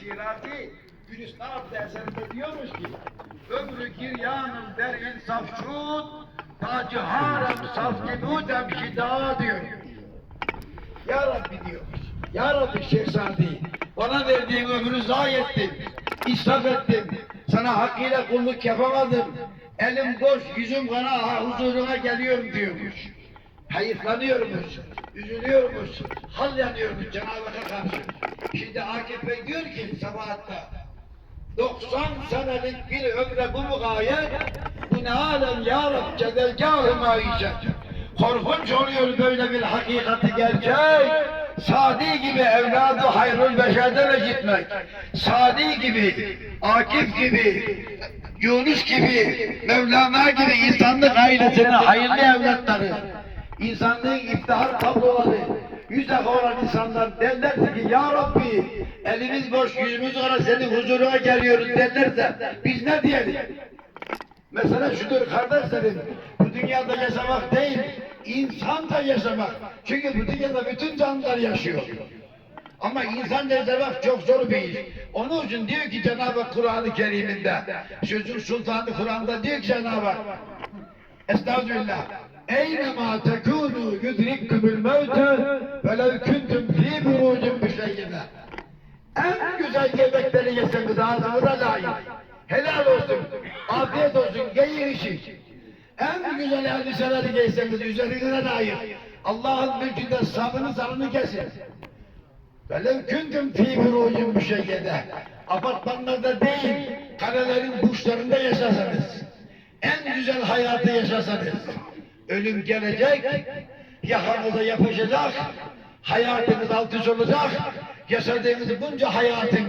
Şirazi Gülistan adlı eserinde diyormuş ki Ömrü giryanım der insaf şut Tacı harem safkedudem şida diyor. Ya Rabbi diyormuş. Ya Rabbi Şehzade bana verdiğin ömrü zayi ettim. İsraf ettim. Sana hakkıyla kulluk yapamadım. Elim boş, yüzüm kara ha, huzuruna geliyorum diyormuş. Hayıflanıyormuş, üzülüyormuş, hal yanıyormuş Cenab-ı Hakk'a karşı. Şimdi Bey diyor ki sabahatta, 90 senelik bir ömre bu mugayet, alem ya Rab cedelgâh-ı maişet. Korkunç oluyor böyle bir hakikati gerçek. Sadi gibi evladı hayrul beşerden gitmek. Sadi gibi, Akif gibi, Yunus gibi, Mevlana gibi insanlık ailesinin hayırlı evlatları, insanlığın iftihar tabloları, yüze olan insanlar derlerse ki Ya Rabbi elimiz boş yüzümüz kara senin huzuruna geliyoruz derlerse biz ne diyelim? Mesela şudur kardeşlerim, bu dünyada yaşamak değil, insan da yaşamak. Çünkü bu dünyada bütün canlılar yaşıyor. Ama insan yaşamak çok zor bir iş. Onun için diyor ki Cenab-ı Kur'an-ı Kerim'inde, sözün sultanı Kur'an'da diyor ki Cenab-ı Hak, Estağfirullah. Eynema tekunu yudrikkumul mevtü velev kuntum fi burucun müşeyyide. En güzel yemekleri yeseniz ağzınıza layık. Helal olsun, afiyet olsun, geyin işi. En güzel elbiseleri giyseniz üzerinize layık. Allah'ın mülkünde sabını salını kesin. Velev kuntum fi burucun müşeyyide. Apartmanlarda değil, kalelerin burçlarında yaşasanız. En güzel hayatı yaşasanız. Ölüm gelecek, yakanıza yapışacak, hayatınız alt üst olacak, yaşadığınız bunca hayatın,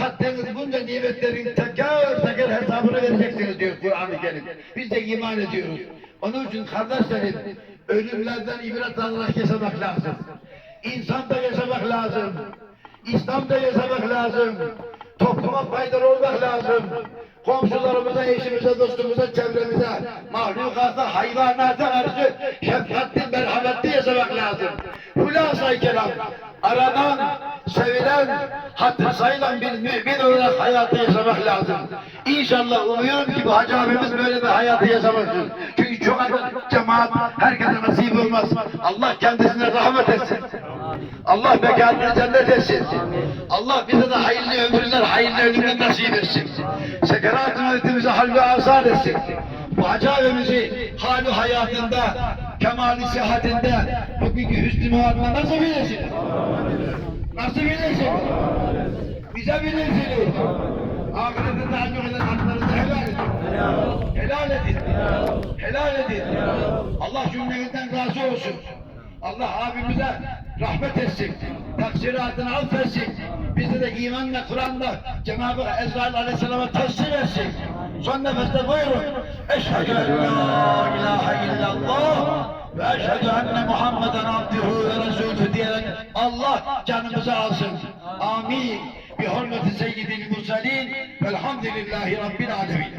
tattığınız bunca nimetlerin teker teker hesabını vereceksiniz diyor Kur'an-ı Kerim. Biz de iman ediyoruz. Onun için kardeşlerim, ölümlerden ibret alarak yaşamak lazım. İnsan da yaşamak lazım. İslam'da yaşamak lazım. Topluma faydalı olmak lazım. Komşularımıza, eşimize, dostumuza, çevremize, mahlukata, hayvanata karşı şefkatli, merhametli yaşamak lazım. Hulasa-i kelam, aranan, sevilen, hatır sayılan bir mümin olarak hayatı yaşamak lazım. İnşallah umuyorum ki bu hacı abimiz böyle bir hayatı yaşamasın. Çünkü çok adam, cemaat herkese nasip olmaz. Allah kendisine rahmet etsin. Allah mekanını cennet etsin. Allah bize de hayırlı ömürler, hayırlı ölümler nasip etsin. Sekerat-ı mevtimize hal ve azad etsin. Bu hacı abimizi hali hayatında, kemali sıhhatinde, bugünkü hüsnü muhatına nasıl bilesin? Nasıl bilesin? Bize bilirsiniz. Ahirette tahaccüd eden haklarınızı helal edin. Helal edin. Helal edin. Allah cümlemizden razı olsun. Allah abimize rahmet etsin. Taksiratını affetsin. Bizi de imanla Kur'an'da Cenab-ı Ezrail Aleyhisselam'a teslim etsin. Son nefeste buyurun. Eşhedü en la ilahe illallah ve eşhedü enne Muhammeden abduhu ve resulü diyerek Allah canımızı alsın. Amin. Bi hürmeti seyyidil murselin velhamdülillahi rabbil alemin.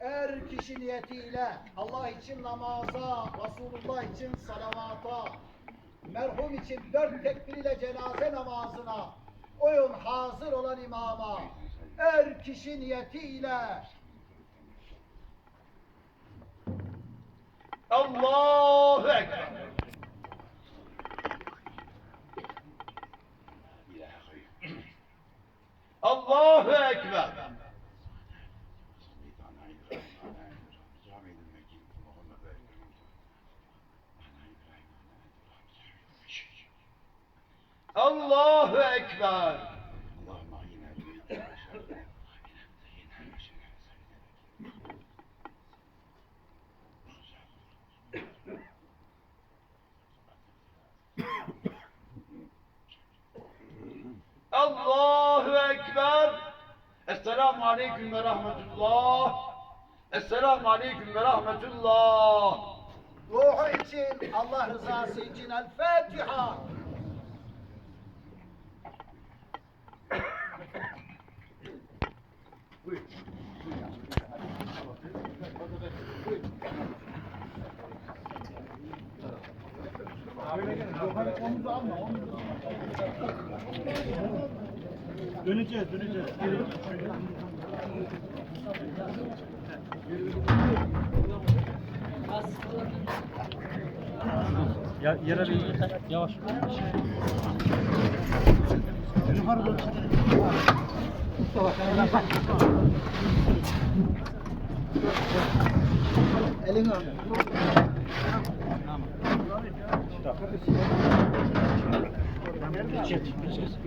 Eğer kişi niyetiyle Allah için namaza, Resulullah için salavata, merhum için dört tekbir ile cenaze namazına, oyun hazır olan imama, eğer kişi niyetiyle Allahu Ekber. Allahu Ekber. Allahu Ekber. Allahu Ekber. Esselamu Aleyküm ve Rahmetullah. Esselamu Aleyküm ve Rahmetullah. Ruhu için, Allah rızası için El Fatiha. Buyur. Abi ne Omuzu alma, omuzu alma. Döneceğiz, döneceğiz. Geri. Ya, yere bir yavaş. Yukarı doğru. Elini al. Tamam. Geçeceğiz. Geçeceğiz.